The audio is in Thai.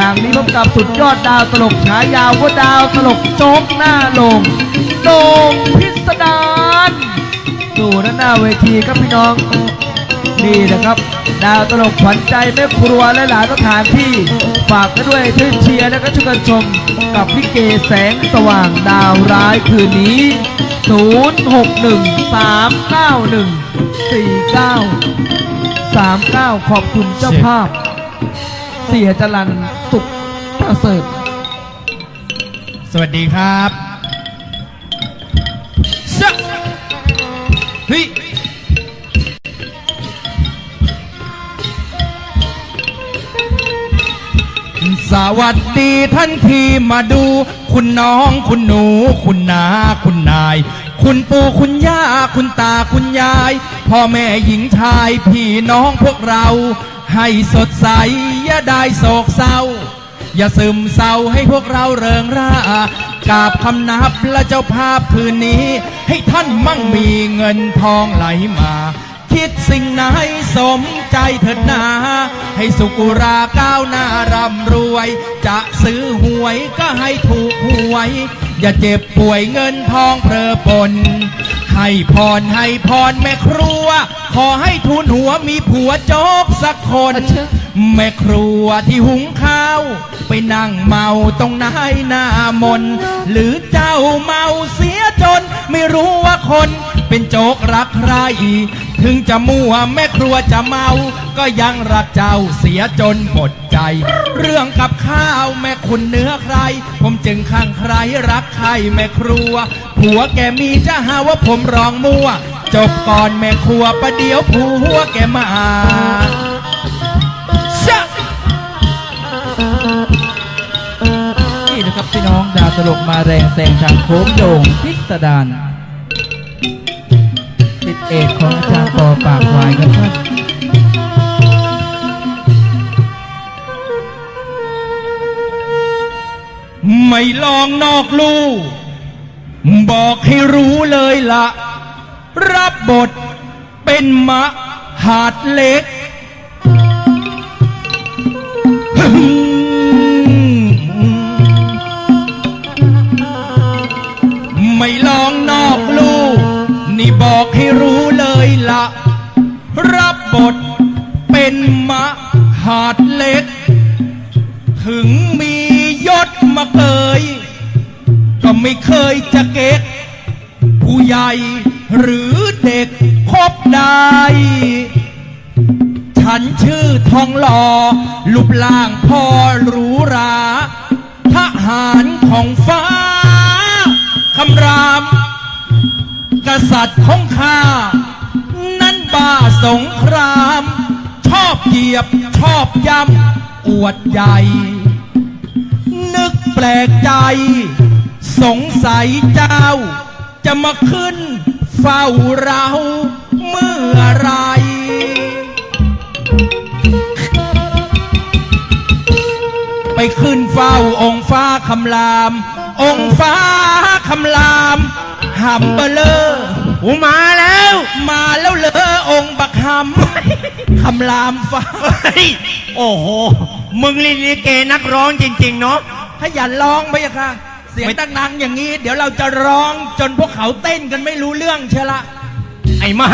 ฉากนี้พบกับสุดยอดดาวตลกฉายาวว่าดาวตลกโจ๊กหน้าลงโด่งพิสดารสู่ด้านหน้าเวทีครับพี่น้องนี่นะครับ ดาวตลกขวัญใจแม่ครัวและหลายสถานที่ฝากกันด้วยช่วยเชียร์และก็ช่วยกันชมกับลิเกแสงสว่างดาวร้ายคืนนี้ 061 391 49 39 ขอบคุณเจ้าภาพ เสียจรันสุขประเสริฐสวัสดีครับชะเฮ้ยสวัสดีท่านที่มาดู คุณน้องคุณหนู คุณนาคุณนาย คุณปู่คุณย่า คุณตาคุณยาย พ่อแม่หญิงชาย พี่น้องพวกเรา ให้สดใส อย่าได้โศกเศร้า อย่าซึมเศร้าให้พวกเราเริงร่ากราบคำนับและเจ้าภาพคืนนี้ ให้ท่านมั่งมีเงินทองไหลมา คิดสิ่งไหนสมใจเถิดนา ให้สุกุราก้าวหน้าร่ำรวย จะซื้อหวยก็ให้ถูกหวย อย่าเจ็บป่วยเงินทองเพลอปนให้พรให้พรแม่ครัว อให้ทุนหัวมีผัวโจ๊กสักคนอะเชิญแม่ครัวที่หุงข้าว ไปนั่งเมาตรงไหนหน้ามน หรือเจ้าเมาเสียจน ไม่รู้ว่าคนเป็นโจกรักใคร ถึงจะมั่วแม่ครัวจะเมา ก็ยังรักเจ้าเสียจนหมดใจ เรื่องกับข้าวแม่คุณเนื้อใคร ผมจึงข้างใครรักใครแม่ครัว ผัวแกมีจะหาว่าผมร้องมั่ว จบก่อนแม่ครัวประเดี๋ยวผัวแกมาชะนี่นะครับพี่น้องดาวตลกมาแรงแซงทางโค้งโด่งพิสดารติดเอกของอาจารย์ปอปากหวายครับท่านไม่ลองนอกลู่บอกให้รู้เลยละ รับบทเป็นมะหาดเล็ก ไม่ลองนอกลู่นี่บอกให้รู้เลยละรับบทเป็นมะหาดเล็ก ถึงมียศมาเกย ก็ไม่เคยจะเก๊กผู้ใหญ่ หรือเด็กคบได้ ฉันชื่อทองหล่อรูปร่างพอหรูหราทหารของฟ้าคำราม กษัตริย์ของข้า นั้นบ้าสงคราม ชอบเหยียบชอบยำอวดใหญ่ นึกแปลกใจ สงสัยเจ้าจะมาขึ้น เฝ้าเราเมื่อไหรไปขึ้นเฝ้าองค์ฟ้าคำราม องค์ฟ้าคำรามหำเบลเลออูมาแล้ว มาแล้วเลอองค์บักหำคำรามฟ้าเฮ้ยโอ้โห มึงลิลิเกนักร้องจริง ๆ เนาะขยันร้องไปอะค่ะเสียงตั้งนังอย่างนี้ เดี๋ยวเราจะร้องจนพวกเขาเต้นกันไม่รู้เรื่องเชียวละไอ้มา